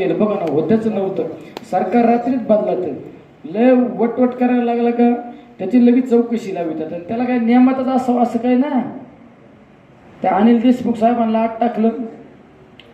केलं बघा ना होतच नव्हतं. सरकार रात्रीच बदलात. लय वटवट करायला लागला का? त्याची लगेच चौकशी लावितात. आणि त्याला काय नियमातच असावं असं काय ना त्या अनिल देशमुख साहेबांना आत टाकलं.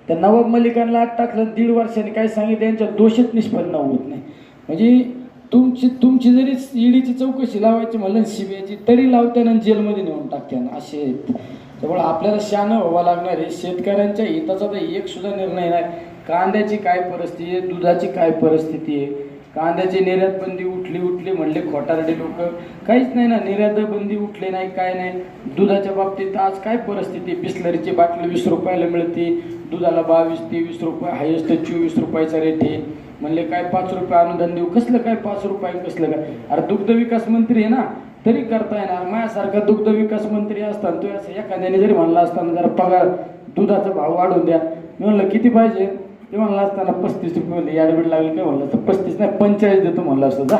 त्या नवाब मलिकांना आत टाकलं. दीड वर्षांनी काय सांगितलं? यांच्या दोषच निष्पन्न होत नाही. म्हणजे तुमची तुमची जरी ईडीची चौकशी लावायची म्हणलं सीबीआयची तरी लावत्यानं आणि जेलमध्ये नेऊन टाकत्यानं. असे आहेत. त्यामुळे आपल्याला शहाणं व्हावं लागणार आहे. शेतकऱ्यांच्या हिताचा तर एक सुद्धा निर्णय नाही. कांद्याची काय परिस्थिती आहे? दुधाची काय परिस्थिती आहे? कांद्याची निर्यात बंदी उठली उठली म्हणले खोटारडे लोक. काहीच नाही ना निर्यात बंदी उठली नाही काय नाही. दुधाच्या बाबतीत आज काय परिस्थिती आहे? बिस्लरीची बाटली वीस रुपयाला मिळते. दुधाला बावीस तेवीस रुपये हायेस्ट चोवीस रुपयाचा रेट आहे. म्हणले काय पाच रुपये अनुदान देऊ? कसलं काय पाच रुपये कसलं काय? अरे दुग्ध विकास मंत्री आहे ना तरी करता येणार. माझ्यासारखा दुग्ध विकास मंत्री असताना तो असं एखाद्याने जरी म्हणला असताना जरा पगार दुधाचा भाव वाढवून द्या. मी म्हणलं किती पाहिजे? ते म्हणलं असताना पस्तीस रुपये म्हणले याडबीड लागले काय म्हणलं? तर पस्तीस नाही पंचेचाळीस देतो म्हणलं असतं जा.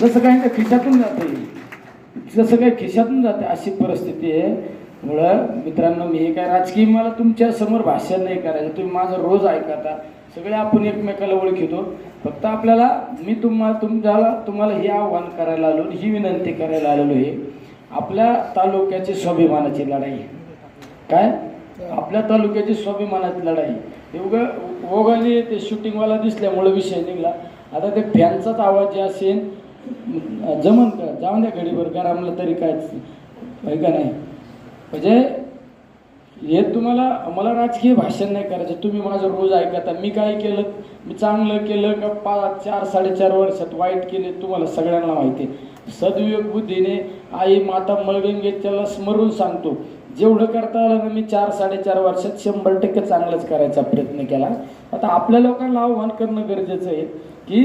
जसं काय त्या खिशातून जातं जसं काय खिशातून जाते अशी परिस्थिती आहे. मुळं मित्रांनो मी हे काय राजकीय मला तुमच्यासमोर भाषण नाही करायचं. तुम्ही माझं रोज ऐकता. सगळे आपण एकमेकाला ओळखितो. फक्त आपल्याला मी तुम्हाला तुमच्याला तुम्हाला हे आव्हान करायला आलो ही विनंती करायला आलेलो हे आपल्या तालुक्याची स्वाभिमानाची लढाई. काय? आपल्या तालुक्याची स्वाभिमानाची लढाई. हे ओघाने ते शूटिंगवाला दिसल्यामुळं विषय निघला. आता ते फॅनचाच आवाज जे असेल जमन का जाऊन द्या घडीभर गरमलं तरी काय आहे का नाही? म्हणजे हे तुम्हाला मला राजकीय भाषण नाही करायचं. तुम्ही माझं रोज ऐकता. मी काय केलं? मी चांगलं केलं का पाच चार साडेचार वर्षात वाईट केले तुम्हाला सगळ्यांना माहिती आहे. सद्विवेक बुद्धीने आई माता मळगंगेच्याला स्मरून सांगतो. जेवढं करता आलं ना मी चार साडेचार वर्षात शंभर टक्के चांगलंच करायचा प्रयत्न केला. आता आपल्या लोकांना आव्हान करणं गरजेचं आहे की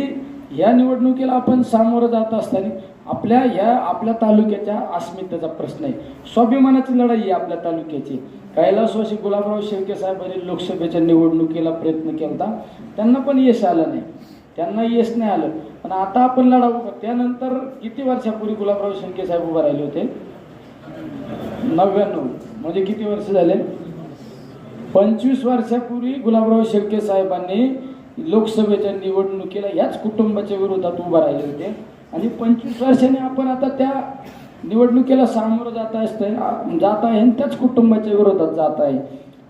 या निवडणुकीला आपण सामोरं जात असताना आपल्या या आपल्या तालुक्याच्या अस्मितेचा प्रश्न आहे. स्वाभिमानाची लढाई आहे आपल्या तालुक्याची. कैलासवासी गुलाबराव शेळके साहेबांनी लोकसभेच्या निवडणुकीला प्रयत्न केला होता त्यांना पण यश आलं नाही. त्यांना यश नाही आलं. पण आता आपण लढा त्यानंतर किती वर्षापूर्वी गुलाबराव शेळके साहेब उभे राहिले होते? नव्याण्णव. म्हणजे किती वर्ष झाले? पंचवीस वर्षापूर्वी गुलाबराव शेळके साहेबांनी लोकसभेच्या निवडणुकीला याच कुटुंबाच्या विरोधात उभा राहिले होते. आणि पंचवीस वर्षाने आपण आता त्या निवडणुकीला सामोरं जात असतं जात आहे आणि त्याच कुटुंबाच्या विरोधात जात आहे.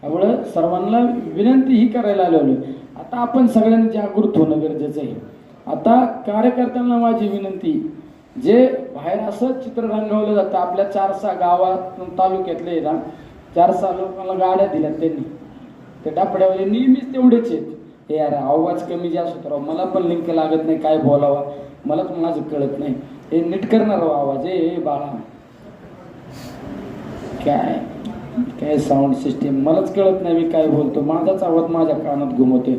त्यामुळं सर्वांना विनंती ही करायला आलेलो आहे आता आपण सगळ्यांनी जागृत होणं गरजेचं आहे. आता कार्यकर्त्यांना माझी विनंती जे बाहेर असं चित्र रंगवलं जातं आपल्या चार सहा गावात तालुक्यातले ना चार सहा लोकांना गाड्या दिल्या त्यांनी. ते डापड्यावाले नेहमीच तेवढेच आहेत. हे यार आवाज कमी जास्त होतो राव. मला पण लिंक लागत नाही काय बोलावा. मलाच माझं कळत नाही. हे नीट करणार हो आवाज. हे बाळा. काय? काय साऊंड सिस्टीम मलाच कळत नाही मी काय बोलतो. माझाच आवाज माझ्या कानात घुमवतोय.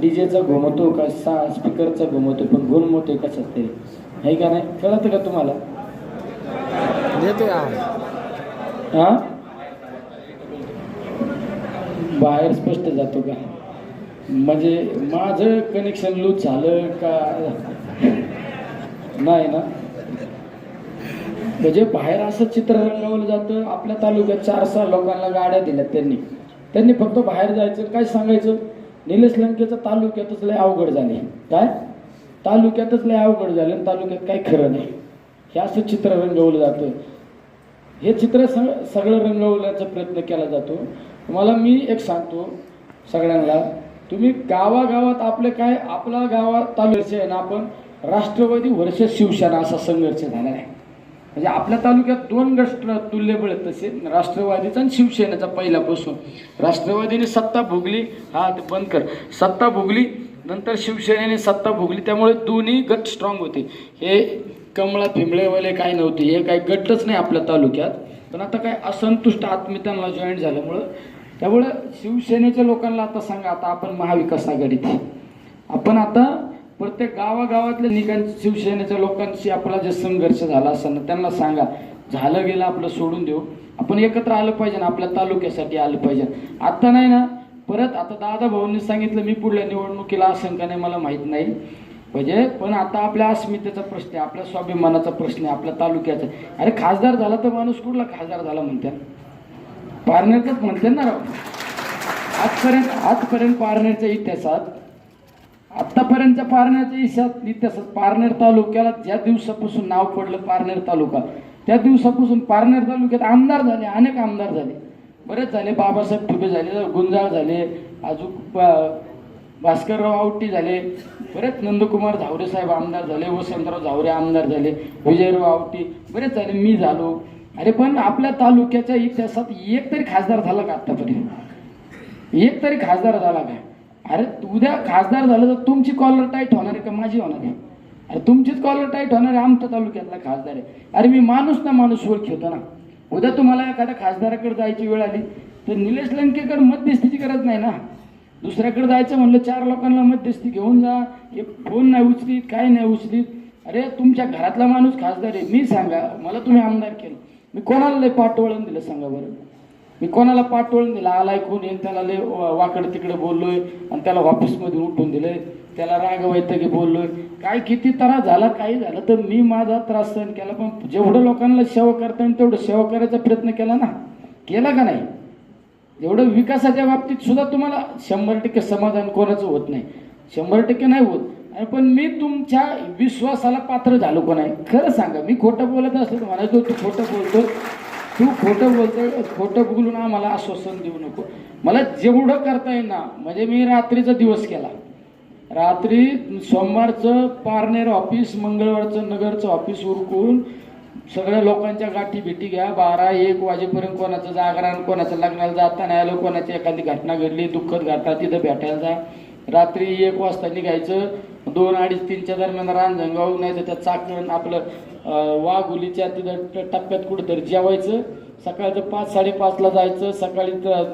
डीजेचा घुमवतो का? सा स्पीकरचा घुमवतो पण घुमवतोय कशात तरी. आहे का नाही? कळतं का तुम्हाला हा। बाहेर स्पष्ट जातो का? म्हणजे माझं कनेक्शन लूज झालं का? नाही ना? म्हणजे बाहेर असं चित्र रंगवलं जातं आपल्या तालुक्यात चार सहा लोकांना गाड्या दिल्यात त्यांनी. त्यांनी फक्त बाहेर जायचं काय सांगायचं? निलेश लंकेचं तालुक्यातच लय अवघड झाले काय? तालुक्यातच लय अवघड झालं आणि तालुक्यात काही खरं नाही. हे असं चित्र रंगवलं जातं. हे चित्र सग सगळं रंगवण्याचा प्रयत्न केला जातो. तुम्हाला मी एक सांगतो सगळ्यांना तुम्ही गावागावात आपले काय आपला गावात तालुक्याचे आहे ना आपण राष्ट्रवादी वर्ष शिवसेना असा संघर्ष झाला आहे म्हणजे आपल्या तालुक्यात दोन गट तुल्यबळ तसे राष्ट्रवादीचा आणि शिवसेनेचा पहिल्यापासून. राष्ट्रवादीने सत्ता भोगली हा ते बंद कर. सत्ता भोगली नंतर शिवसेनेने सत्ता भोगली त्यामुळे दोन्ही गट स्ट्रॉंग होते. हे कमळा फिंबळेवाले काय नव्हते हे काही गटच नाही आपल्या तालुक्यात. पण आता काय असंतुष्ट आत्मीयांना जॉईन झाल्यामुळं त्यामुळं शिवसेनेच्या लोकांना आता सांगा आता आपण महाविकास आघाडीत आपण आता प्रत्येक गावागावातल्या निकाल शिवसेनेच्या लोकांशी आपला जे संघर्ष झाला असताना त्यांना सांगा. झालं गेलं आपलं सोडून देऊ. आपण एकत्र आलं पाहिजे ना आपल्या तालुक्यासाठी आलं पाहिजे. आता नाही ना परत आता दादा भाऊंनी सांगितलं मी पुढल्या निवडणुकीला असं का नाही मला माहीत नाही. म्हणजे पण आता आपल्या अस्मितेचा प्रश्न आहे आपल्या स्वाभिमानाचा प्रश्न आहे आपल्या तालुक्याचा आहे. अरे खासदार झाला तर माणूस कुठला खासदार झाला म्हणतात पारनेरचाच म्हणते ना राव. आजपर्यंत आजपर्यंत पारनेरच्या इतिहासात आत्तापर्यंतच्या पारनेरच्या इतिहास इतिहासात पारनेर तालुक्याला ज्या दिवसापासून नाव पडलं पारनेर तालुका त्या दिवसापासून पारनेर तालुक्यात आमदार झाले अनेक आमदार झाले. बरेच झाले बाबासाहेब ठुबे झाले गुंजाळ झाले अजून भास्करराव आवटी झाले बरेच नंदकुमार झावरे साहेब आमदार झाले वसंतराव झावरे आमदार झाले विजयराव आवटी बरेच झाले मी झालो. अरे पण आपल्या तालुक्याच्या इतिहासात एक तरी खासदार झाला का आत्तापर्यंत एक तरी खासदार झाला काय अरे उद्या खासदार झालं तर तुमची कॉलर टाईट होणार आहे का? माझी होणार आहे. अरे तुमचीच कॉलर टाईट होणार आहे आमच्या तालुक्यातला खासदार आहे. अरे मी माणूस ना माणूस ओळखी ना. उद्या तुम्हाला एखाद्या खासदाराकडे जायची वेळ आली तर निलेश लंकेकडे मध्यस्थीची गरज नाही ना. दुसऱ्याकडे जायचं म्हणलं चार लोकांना मध्यस्थी घेऊन जा. हे फोन नाही उचलीत काय नाही उचलीत. अरे तुमच्या घरातला माणूस खासदार आहे मी सांगा मला तुम्ही आमदार केलं. मी कोणाला पाठवळण दिलं सांगा बरं. मी कोणाला पाठवून दिला आला कोण येईन त्याला लय वाकडं तिकडे बोललोय आणि त्याला ऑफिसमधून उठून दिलंय. त्याला राग की बोललोय. काय किती त्रास झाला काही झालं तर मी माझा त्रास सहन केला पण जेवढं लोकांना सेवा करता येईल तेवढं सेवा करायचा प्रयत्न केला ना. केला का नाही? एवढं विकासाच्या बाबतीत सुद्धा तुम्हाला शंभर टक्के समाधान कोणाचं होत नाही. शंभर टक्के नाही होत. आणि पण मी तुमच्या विश्वासाला पात्र झालो कोण आहे खरं सांगा मी खोटं बोलत असलो तर म्हणायचो तू खोटं बोलतो तू खोटं बोलतो खोटं बोलून आम्हाला आश्वासन देऊ नको. मला जेवढं करता येईल ना म्हणजे मी रात्रीचा दिवस केला. रात्री सोमवारचं पारनेर ऑफिस मंगळवारचं नगरचं ऑफिस उरकून सगळ्या लोकांच्या गाठी भेटी घ्या. बारा एक वाजेपर्यंत कोणाचं जागरण कोणाचं लग्नाला जाता नाही आलं कोणाची एखादी घटना घडली दुःखद घटना तिथं भेटायला जा. रात्री एक वाजता निघायचं. दोन अडीच तीनच्या दरम्यान रांजणगाव नाही तर त्या चाकण आपलं वाघोलीच्या तिथं टप्प्यात कुठंतरी जेवायचं. सकाळचं पाच साडेपाचला जायचं. सकाळी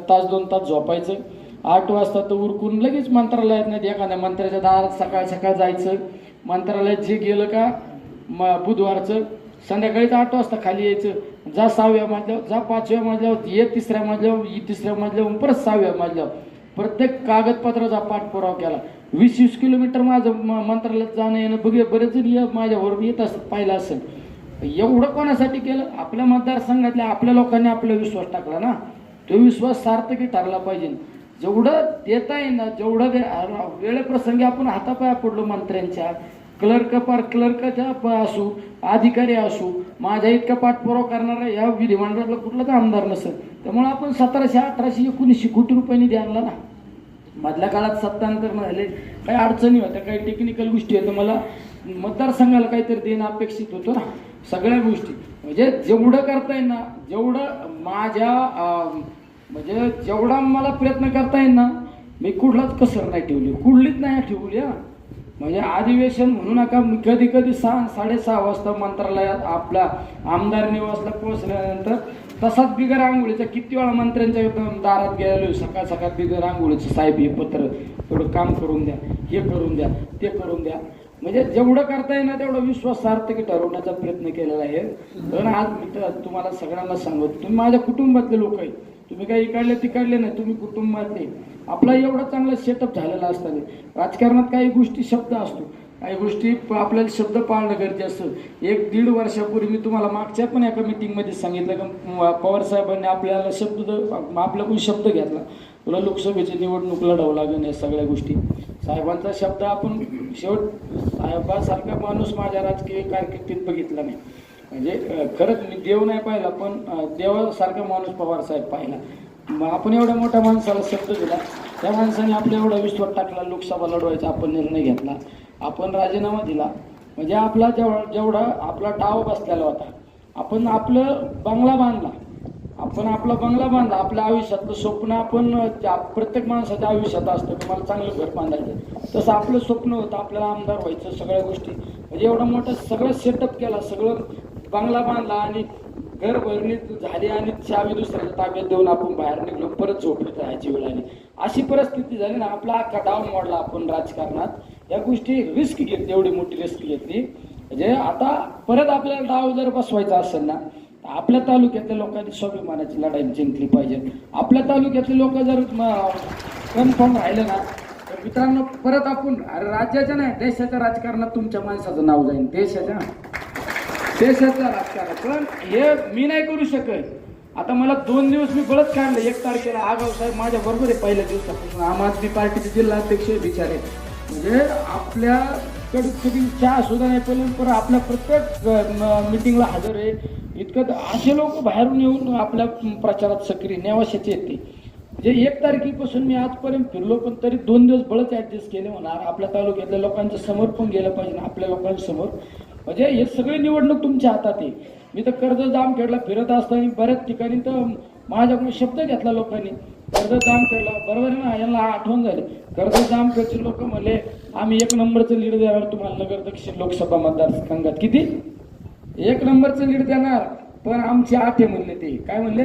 तास दोन तास झोपायचं. आठ वाजता तर उरकून लगेच मंत्रालयात नाही एखाद्या मंत्र्याच्या दारात सकाळ सकाळ जायचं. मंत्रालयात जे गेलं का म बुधवारचं संध्याकाळीच आठ वाजता खाली यायचं. जा सहाव्या मजल्यावर जा पाचव्या मजल्यावर ये तिसऱ्या मजल्यावर ये तिसऱ्या मजल्यावर परत सहाव्या मजल्यावर. प्रत्येक कागदपत्राचा पाठपुरावा केला. वीस वीस किलोमीटर माझं म- मंत्रालयात जाणं येणं बघे बरेच माझ्यावर माझ्याबरोबर येत असत पाहिलं असेल. एवढं कोणासाठी केलं? आपल्या मतदारसंघातल्या आपल्या लोकांनी आपला विश्वास टाकला ना. तो विश्वास सार्थकी ठरला पाहिजे. जेवढं देता येईल ना जेवढं दे- वेळेप्रसंगी आपण हातापाया पडलो मंत्र्यांच्या क्लर्क पार क्लर्कच्या प- असू अधिकारी असू माझ्या इतका पाठपुरावा करणारा या विधिमंडळातला कुठलाच आमदार नसेल. त्यामुळे आपण सतराशे अठराशे एकोणीसशे कोटी रुपयांनी द्यायला ना. मधल्या काळात सत्तांतर झाले काही अडचणी होत्या काही टेक्निकल गोष्टी होत्या. मला मतदारसंघाला काहीतरी देणं अपेक्षित होतं ना. सगळ्या गोष्टी. म्हणजे जेवढं करता येईल ना जेवढं माझ्या म्हणजे जेवढा मला प्रयत्न करता येईल ना मी कुठलाच कसर नाही ठेवली. कुठलीच नाही ठेवली हा. म्हणजे अधिवेशन म्हणू नका मी कधी कधी सहा साडेसहा वाजता मंत्रालयात आपला आमदार निवासला पोहोचल्यानंतर तसाच बिगर आंघोळीचा किती वेळा मंत्र्यांच्या दारात गेलेलो सकाळ सकाळ बिगर आंघोळीचं साहेब हे पत्र थोडं काम करून द्या हे करून द्या ते करून द्या. म्हणजे जेवढं करता येईल तेवढं विश्वासार्थ की ठरवण्याचा प्रयत्न केलेला आहे. पण आज मी तर तुम्हाला सगळ्यांना सांगतो तुम्ही माझ्या कुटुंबातले लोक आहे तुम्ही काही इकडले तिकडले नाही तुम्ही कुटुंबातले. आपला एवढा चांगला सेटअप झालेला असताना राजकारणात काही गोष्टी शब्द असतो. काही गोष्टी प- आपल्याला शब्द पाळणं गरजेचं असतं. एक दीड वर्षापूर्वी मी तुम्हाला मागच्या पण एका मिटिंगमध्ये सांगितलं का पवार साहेबांनी आपल्याला शब्द आपल्याकडून शब्द घेतला. तुला लोकसभेची निवडणूक लढावं लागेल या सगळ्या गोष्टी. साहेबांचा शब्द आपण शेवट साहेबासारखा माणूस माझ्या राजकीय कारकिर्दीत बघितला नाही. म्हणजे खरंच मी देव नाही पाहिला पण देवासारखा माणूस पवार साहेब पाहिला. मग आपण एवढ्या मोठ्या माणसाला शब्द दिला. त्या माणसाने आपला एवढा विश्वास टाकला लोकसभा लढवायचा आपण निर्णय घेतला. आपण राजीनामा दिला. म्हणजे आपला जेवढा जेवढा आपला डाव बसलेला होता. आपण आपलं बंगला बांधला. आपण आपला बंगला बांधला. आपल्या आयुष्यातलं स्वप्न आपण त्या- प्रत्येक माणसाच्या आयुष्यात असतं की मला चांगलं घर बांधायचं तसं आपलं स्वप्न होतं आपल्याला आमदार व्हायचं सगळ्या गोष्टी. म्हणजे एवढा मोठा सगळं सेटअप केला सगळं बंगला बांधला आणि घर भरणी झाली आणि चावी दुसऱ्याच्या ताब्यात देऊन आपण बाहेर निघलो परत झोपलो राहायची वेळ आली. अशी परिस्थिती झाली ना आपला अख्खा डाव मोडला आपण राजकारणात. या गोष्टी रिस्क घेतली एवढी मोठी रिस्क घेतली म्हणजे आता परत आपल्याला दहा जर बसवायचा असेल ना आपल्या तालुक्यातल्या लोकांनी स्वाभिमानाची लढाई जिंकली पाहिजे. आपल्या तालुक्यातले लोक जर कन्फर्म राहिले ना तर मित्रांनो परत आपण अरे राज्याच्या नाही देशाच्या राजकारणात तुमच्या माणसाचं नाव जाईल देशाच्या देशाचं राजकारण. पण हे मी नाही करू शकत. आता मला दोन दिवस मी बळच काढलं. एक तारखेला आगाव साहेब माझ्या बरोबर आहे पहिल्या दिवसापासून. आम आदमी पार्टीचे जिल्हाध्यक्ष बिचारे. म्हणजे आपल्या कडे कधी चहा सुद्धा नाही पण पण आपल्या प्रत्येक मिटिंगला हजर आहे. इतकं तर असे लोक बाहेरून येऊन आपल्या प्रचारात सक्रिय नेवाशाचे येते जे म्हणजे एक तारखेपासून मी आजपर्यंत फिरलो पण तरी दोन दिवस बळच ॲडजस्ट केले होणार. आपल्या तालुक्यातल्या लोकांचं समर्पण गेलं पाहिजे आपल्या लोकांसमोर. म्हणजे हे सगळी निवडणूक तुमच्या हातात आहे. मी तर कर्ज जामखेडला फिरत असताना बऱ्याच ठिकाणी तर माझ्याकडून शब्द घेतला लोकांनी. कर्ज जामखेडला बरोबर आहे ना? यांना आठवण झाली. कर्ज जामखेडचे लोक म्हणले आम्ही एक नंबरचं लीड देणार तुम्हाला नगर दक्षिण लोकसभा मतदारसंघात. किती? एक नंबरचं लीड देणार. पण आमची आटे म्हणले ते. काय म्हणले?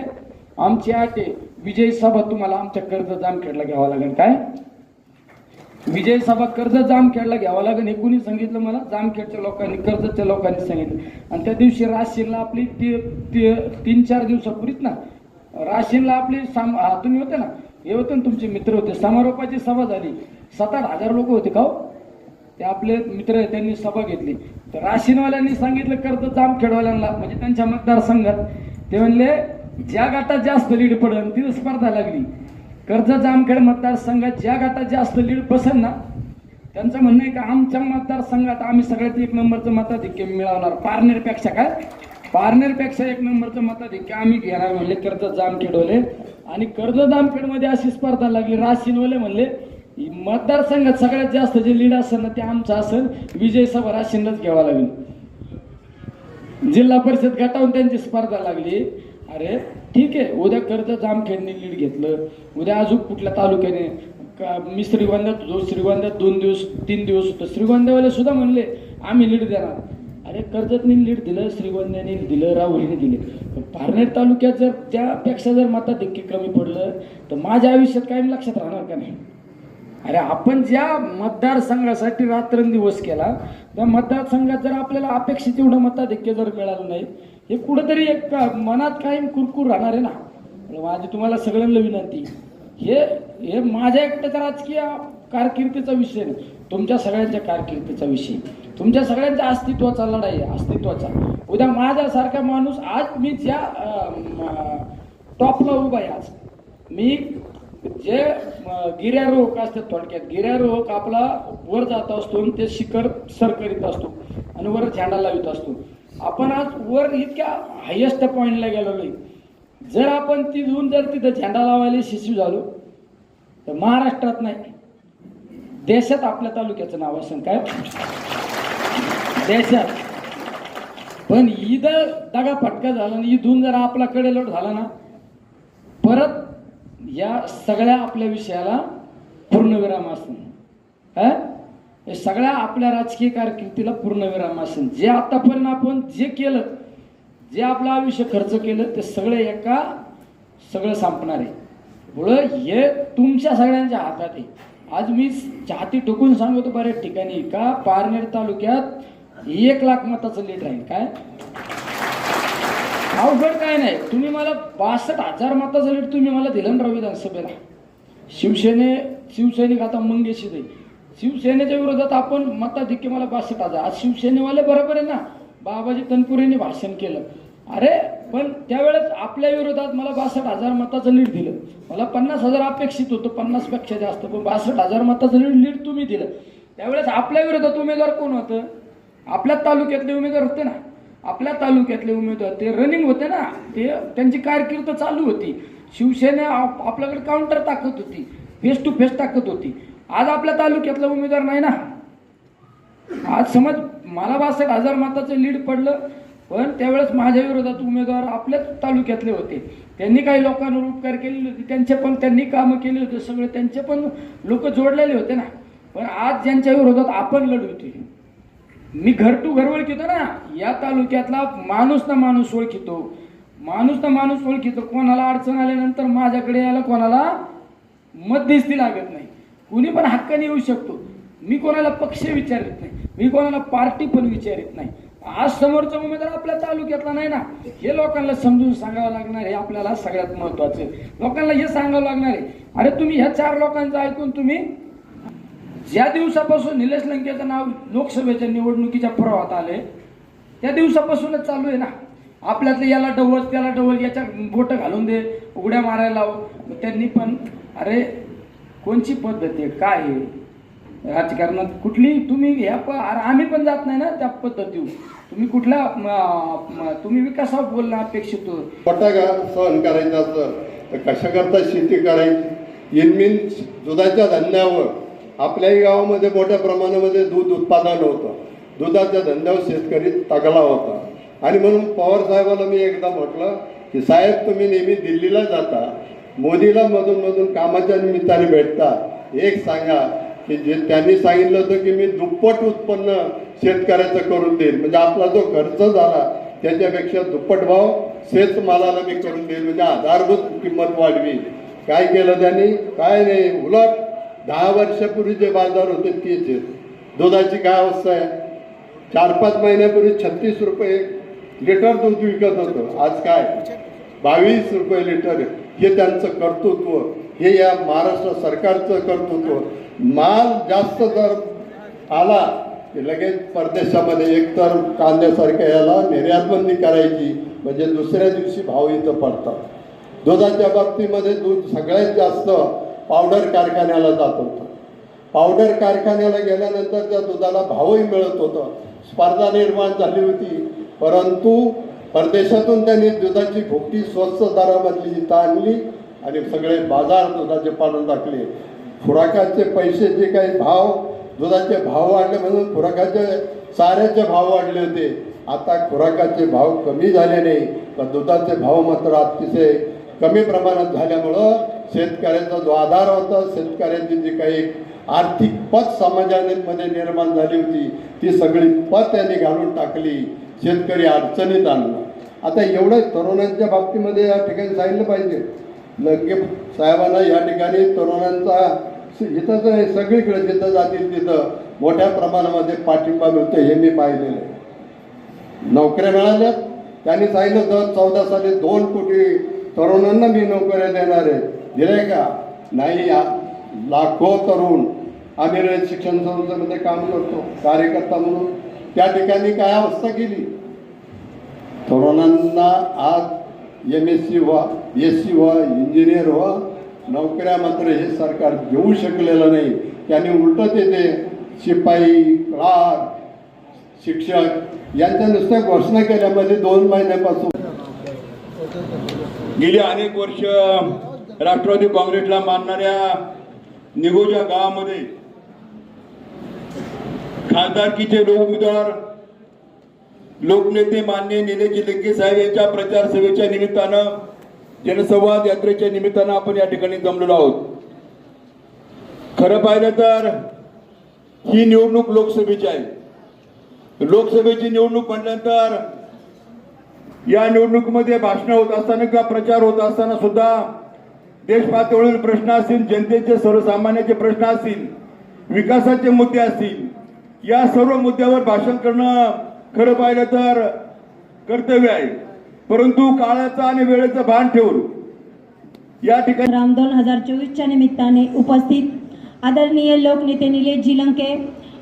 आमची आटे विजय सभा तुम्हाला आमच्या कर्ज जामखेडला घ्यावा लागेल. काय? विजय सभा कर्ज जामखेडला घ्यावा लागेल हे कुणी सांगितलं मला? जामखेडच्या लोकांनी कर्जच्या लोकांनी सांगितलं. आणि त्या दिवशी राशीला आपली ती ती- तीन चार दिवसापूर्वीच ना राशीनला आपली साम तुम्ही होते ना? हे होते ना तुमचे मित्र होते. समारोपाची सभा झाली. सात आठ हजार लोक होते का हो? ते आपले मित्र आहेत त्यांनी सभा घेतली. तर राशीनवाल्यांनी सांगितलं कर्ज जामखेडवाल्यांना म्हणजे त्यांच्या मतदारसंघात. ते म्हणले ज्या गटात जास्त लीड पडेल तिथं स्पर्धा लागली. कर्ज जामखेड मतदारसंघात ज्या गटात जास्त लीड बसेल ना त्यांचं म्हणणं आहे का आमच्या मतदारसंघात आम्ही सगळ्यात एक नंबरचं मताधिक्य मिळवणार. पारनेरपेक्षा काय? पारनेरपेक्षा एक नंबरचं मताधिक्य आम्ही घेणार म्हणले कर्ज जामखेडवाले आणि कर्ज जामखेडमध्ये अशी स्पर्धा लागली राशीनवाले म्हणले मतदारसंघात सगळ्यात जास्त जे लीड असेल ना ते आमचं असेल. विजय सभा राशीनलाच घ्यावा लागेल. जिल्हा परिषद गटावून त्यांची स्पर्धा लागली. अरे ठीक आहे उद्या कर्ज जामखेडने लीड घेतलं. उद्या अजून कुठल्या तालुक्याने का मी श्रीगोंद्यात जो श्रीगोंद्यात दोन दिवस तीन दिवस होतो. श्रीगोंद्यावाले सुद्धा म्हणले आम्ही लीड देणार. अरे कर्जतने लीड दिलं श्रीगोंद्याने दिलं राहुलीने दिले. पण पारनेर तालुक्यात जर त्यापेक्षा जर मताधिक्य कमी पडलं तर माझ्या आयुष्यात कायम लक्षात राहणार का नाही? अरे आपण ज्या मतदारसंघासाठी रात्रंदिवस केला त्या मतदारसंघात जर आपल्याला अपेक्षित एवढं मताधिक्य जर मिळालं नाही हे कुठंतरी एक मनात कायम कुरकुर राहणार आहे ना? माझी तुम्हाला सगळ्यांना विनंती हे हे माझ्या एकट्याचा राजकीय कारकिर्दीचा विषय नाही. तुमच्या सगळ्यांच्या कारकिर्दीचा विषय. तुमच्या सगळ्यांच्या अस्तित्वाचा लढाई आहे अस्तित्वाचा. उद्या माझ्यासारखा माणूस आज मी ज्या टॉपला उभा आहे आज. मी जे गिर्यारोहक असतात थोडक्यात गिर्यारोहक आपला वर जात असतो आणि ते शिखर सर करीत असतो आणि वर झेंडा लावित असतो. आपण आज वर इतक्या हायेस्ट पॉईंटला गेलो नाही. जर आपण तिथून जर तिथं झेंडा लावायला शिशू झालो तर महाराष्ट्रात नाही. देशात आपल्या तालुक्याचं नाव असेल काय? देशात. पण ईद दगा फटका झाला आणि इथून जर आपला कडेलोट झाला ना परत या सगळ्या आपल्या विषयाला पूर्णविराम असेल हा? सगळ्या आपल्या राजकीय कारकिर्दीला पूर्णविराम असेल जे आतापर्यंत आपण जे केलं जे आपलं आयुष्य खर्च केलं ते सगळं एका सगळं संपणार आहे. मुळं हे तुमच्या सगळ्यांच्या हातात आहे. आज मी छाती टोकून सांगतो बऱ्याच ठिकाणी का पारनेर तालुक्यात एक लाख मताचं लीड राहील. काय? अवघड काय नाही. तुम्ही मला बासष्ट हजार मताचं लीड तुम्ही मला दिलं ना विधानसभेला. शिवसेने शिवसैनिक आता मंगेशी शिवसेनेच्या विरोधात आपण मताधिक्य मला बासष्ट हजार. आज शिवसेनेवाले बरोबर आहे ना? बाबाजी तनपुरेने भाषण केलं. अरे पण त्यावेळेस आपल्या विरोधात मला बासष्ट हजार मताचं लीड दिलं. मला पन्नास हजार अपेक्षित होतं पन्नासपेक्षा जास्त पण बासष्ट हजार मताचं लीड लीड तुम्ही दिलं. त्यावेळेस आपल्या विरोधात उमेदवार कोण होतं? आपल्या तालुक्यातले उमेदवार होते ना. आपल्या तालुक्यातले उमेदवार ते रनिंग होते ना. ते त्यांची कारकीर्द चालू होती. शिवसेना आप- आपल्याकडे काउंटर टाकत होती. फेस टू फेस टाकत होती. आज आपल्या तालुक्यातला उमेदवार नाही ना. आज समज मला बासष्ट हजार मताचं लीड पडलं पण त्यावेळेस माझ्या विरोधात उमेदवार आपल्याच तालुक्यातले होते. त्यांनी काही लोकांवर उपकार केलेले होते. त्यांचे पण त्यांनी कामं केली होते. सगळे त्यांचे पण लोक जोडलेले होते ना. पण आज ज्यांच्या विरोधात आपण लढवतोय मी घर टू घर ओळखितो ना. या तालुक्यातला माणूस ना माणूस ओळखितो. माणूस ना माणूस ओळखितो. कोणाला अडचण आल्यानंतर माझ्याकडे यायला कोणाला मध्यस्थी लागत नाही. कुणी पण हक्काने येऊ शकतो. मी कोणाला पक्ष विचारित नाही. मी कोणाला पार्टी पण विचारित नाही. आज समोरचा उमेदवार आपल्या तालुक्यातला नाही ना हे लोकांना समजून सांगावं लागणार हे आपल्याला सगळ्यात महत्वाचं आहे. लोकांना हे सांगावं लागणार आहे. अरे तुम्ही ह्या चार लोकांचं ऐकून तुम्ही ज्या दिवसापासून निलेश लंकेचं नाव लोकसभेच्या निवडणुकीच्या प्रवाहात आले त्या दिवसापासूनच चालू आहे ना. आपल्यातलं याला डवल त्याला डवल याच्या बोटं घालून दे उघड्या मारायला लाव. मग त्यांनी पण अरे कोणची पद्धत आहे? काय आहे? राजकारणात कुठली तुम्ही ह्या प अरे आम्ही पण जात नाही ना त्या पद्धतीवर. तुम्ही कुठला तुम्ही विकासावर बोलणं अपेक्षित होतं. सहन करायचं असं तर कशाकरता शेती करायची? इनमिन दुधाच्या धंद्यावर. आपल्याही गावामध्ये मोठ्या प्रमाणामध्ये दूध उत्पादन होतं. दुधाच्या धंद्यावर शेतकरी तगला होता. आणि म्हणून पवार साहेबाला मी एकदा म्हटलं की साहेब तुम्ही नेहमी दिल्लीला जाता. मोदीला मधून मधून कामाच्या निमित्ताने भेटता. एक सांगा की जे त्यांनी सांगितलं होतं की मी दुप्पट उत्पन्न शेतकऱ्याचं करून देईल म्हणजे आपला जो खर्च झाला त्याच्यापेक्षा दुप्पट भाव शेतमालाला मी करून देईल म्हणजे आधारभूत किंमत वाढवी. काय केलं त्यांनी? काय नाही उलट दहा वर्षापूर्वी जे बाजार होते तेच आहेत. दुधाची काय अवस्था आहे? चार पाच महिन्यापूर्वी छत्तीस रुपये लिटर दूध विकत होतं. आज काय? बावीस रुपये लिटर हे त्यांचं कर्तृत्व. हे या महाराष्ट्र सरकारचं कर्तृत्व. माल जास्त जर आला की लगेच परदेशामध्ये एकतर कांद्यासारख्या याला निर्यातबंदी करायची म्हणजे दुसऱ्या दिवशी भाव इथं पडतात. दुधाच्या बाबतीमध्ये दूध सगळ्यात जास्त पावडर कारखान्याला जात होतं. पावडर कारखान्याला गेल्यानंतर त्या दुधाला भावही मिळत होतं. स्पर्धा निर्माण झाली होती. परंतु परदेशातून त्यांनी दुधाची भुकटी स्वस्त दरामधली जिथं आणली आणि सगळे बाजार दुधाचे पाडून टाकले. खुराकाचे पैसे जे काही भाव दुधाचे भाव वाढले म्हणून खुराकाचे साऱ्याचे भाव वाढले होते. आता खुराकाचे भाव कमी झाले नाही तर दुधाचे भाव मात्र अतिशय कमी प्रमाणात झाल्यामुळं शेतकऱ्याचा जो आधार होता शेतकऱ्यांची जी काही आर्थिक पत समाजामध्ये निर्माण झाली होती ती सगळी पत त्यांनी घालून टाकली शेतकरी अडचणीत आणला. आता एवढं तरुणांच्या बाबतीमध्ये या ठिकाणी सांगितलं पाहिजे. लगे साहेबांना या ठिकाणी तरुणांचा इथंच नाही सगळीकडे जिथं जातील तिथं मोठ्या प्रमाणामध्ये पाठिंबा मिळतो हे मी पाहिलेलं आहे. नोकऱ्या मिळाल्या त्यांनी सांगितलं दर चौदा साली दोन कोटी तरुणांना मी नोकऱ्या देणार आहे. दिले का? नाही लाखो तरुण आम्ही शिक्षण संस्थेमध्ये काम करतो कार्यकर्ता म्हणून. त्या ठिकाणी काय अवस्था केली? तरुणांना आज एम एस सी व्हा बी एस सी व्हा इंजिनियर व्हा नोकऱ्या मात्र हे सरकार घेऊ शकलेलं नाही. त्यांनी उलटं ते ते शिपाई क्लार्क शिक्षक यांच्या नुसत्या घोषणा केल्यामध्ये म्हणजे दोन महिन्यापासून. गेली अनेक वर्ष राष्ट्रवादी काँग्रेसला मानणाऱ्या निगोजा गावामध्ये खासदारकीचे लोक उमेदवार लोकनेते मान्य निलेश लिंगे साहेब यांच्या प्रचार सभेच्या निमित्तानं जनसंवाद यात्रेच्या निमित्तानं आपण या ठिकाणी जमलेलो आहोत. खरं पाहिलं तर ही निवडणूक लोकसभेची आहे. लोकसभेची निवडणूक म्हटल्यानंतर या निवडणुकीमध्ये भाषण होत असताना किंवा प्रचार होत असताना सुद्धा देशपातळीवरील प्रश्न असतील जनतेचे सर्वसामान्याचे प्रश्न असतील विकासाचे मुद्दे असतील या सर्व मुद्द्यावर भाषण करणं खरं पाहिलं तर कर्तव्य आहे. परंतु काळाचा आणि वेळेचं भान ठेवून या ठिकाणी राम दोन हजार चोवीसच्या निमित्ताने उपस्थित आदरणीय लोकनेते निलेश लंके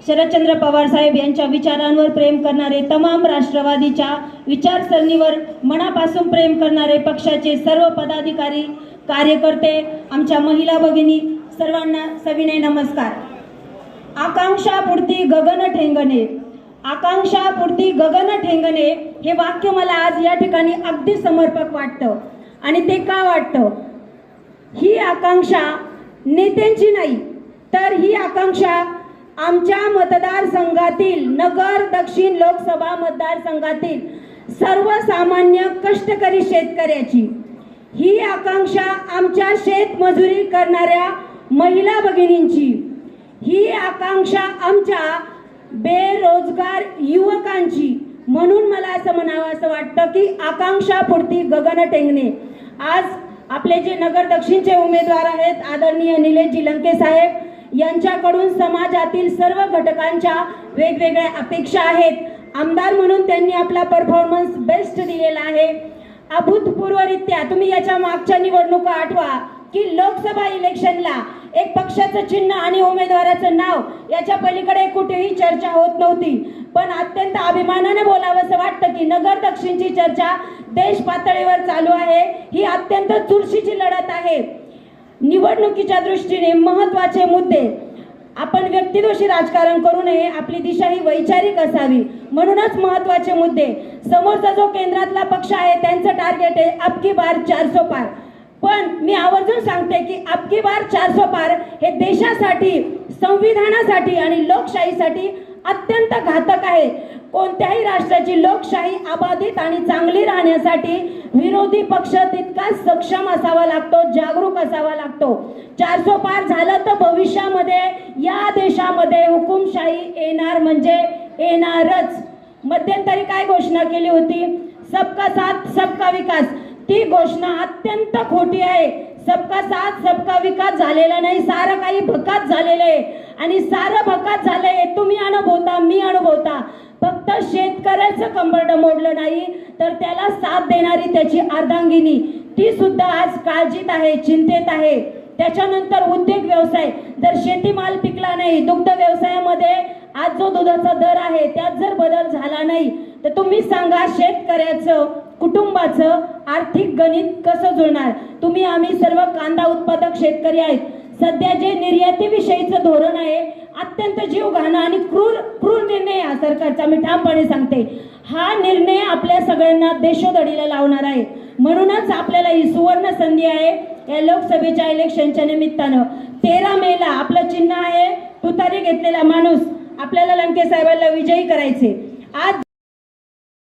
शरदचंद्र पवार साहेब यांच्या विचारांवर प्रेम करणारे तमाम राष्ट्रवादीच्या विचारसरणीवर मनापासून प्रेम करणारे पक्षाचे सर्व पदाधिकारी कार्यकर्ते आमच्या महिला भगिनी सर्वांना सविनय नमस्कार. आकांक्षा पुरती गगन ठेंगणे. आकांक्षा पुरती गगन ठेंगणे हे वाक्य मला आज या ठिकाणी अगदी समर्पक वाटतं. आणि ते का वाटतं? ही आकांक्षा नेत्यांची नाही तर ही आकांक्षा आमच्या मतदारसंघातील नगर दक्षिण लोकसभा मतदारसंघातील सर्वसामान्य कष्टकरी शेतकऱ्याची. ही आकांक्षा आमच्या शेतमजुरी करणाऱ्या महिला भगिनींची. ही आकांक्षा आमच्या बेरोजगार युवकांची. म्हणून मला असं म्हणावं असं वाटतं की आकांक्षा पुरती गगन टेंगणे. आज आपले जे नगर दक्षिणचे उमेदवार आहेत आदरणीय निलेशजी लंके साहेब यांच्याकडून समाजातील सर्व घटकांच्या वेगवेगळ्या अपेक्षा आहेत. आमदार म्हणून त्यांनी आपला परफॉर्मन्स बेस्ट दिलेला आहे. अभूतपूर्वरित्या तुम्ही याच्या मागच्या निवडणुका आठवा. की लोकसभा इलेक्शनला एक पक्षाचं चिन्ह आणि उमेदवाराचं नाव याच्या पलीकडे कुठेही चर्चा होत नव्हती. पण अत्यंत अभिमानाने बोलावंसं वाटतं की नगर दक्षिणची चर्चा देश पातळीवर चालू आहे. ही अत्यंत चुरशीची लढत आहे. निवडणुकीच्या दृष्टीने महत्त्वाचे मुद्दे. आपण व्यक्तिदोषी राजकारण करू नये आपली दिशा ही वैचारिक असावी. म्हणूनच महत्त्वाचे मुद्दे. समोरचा जो केंद्रातला पक्ष आहे त्यांचं टार्गेट आहे अबकी बार चारसो पार. पण मी आवर्जून सांगते की अबकी बार चारसो पार हे देशासाठी संविधानासाठी आणि लोकशाहीसाठी अत्यंत घातक आहे. कोणत्याही राष्ट्राची लोकशाही अबाधित आणि चांगली राहण्यासाठी विरोधी पक्ष तितकाच सक्षम असावा लागतो जागरूक असावा लागतो. चारसो पार झालं तर भविष्यामध्ये या देशामध्ये हुकुमशाही येणार म्हणजे येणारच. मध्यंतरी काय घोषणा केली होती? सबका साथ सबका विकास. ती घोषणा अत्यंत खोटी आहे. सबका साथ सबका विकास झालेला नाही सारं काही भकात झालेलं आहे. आणि सारं भकात झालंय तुम्ही अनुभवता मी अनुभवता. फक्त शेतकऱ्याचं कंबरड मोडलं नाही तर त्याला साथ देणारी त्याची अर्धांगिनी ती सुद्धा आज काळजीत आहे चिंतेत आहे. त्याच्यानंतर उद्योग व्यवसाय जर शेतीमाल पिकला नाही दुग्ध व्यवसायामध्ये आज जो दुधाचा दर आहे त्यात जर बदल झाला नाही तर तुम्ही सांगा शेतकऱ्याचं कुटुंबाचं आर्थिक गणित कसं जुळणार? तुम्ही आम्ही सर्व कांदा उत्पादक शेतकरी आहेत. सध्या जे निर्यातीविषयीचं धोरण आहे अत्यंत जीव घाणं आणि क्रूर क्रूर निर्णय हा सरकारचा. मी ठामपणे सांगते. हा निर्णय आपल्या सगळ्यांना देशोधडीला लावणार आहे. म्हणूनच आपल्याला ही सुवर्ण संधी आहे या लोकसभेच्या इलेक्शनच्या निमित्तानं. तेरा मेला आपलं चिन्ह आहे तुतारी घेतलेला माणूस. आपल्याला लंके साहेबांना विजयी करायचे. आज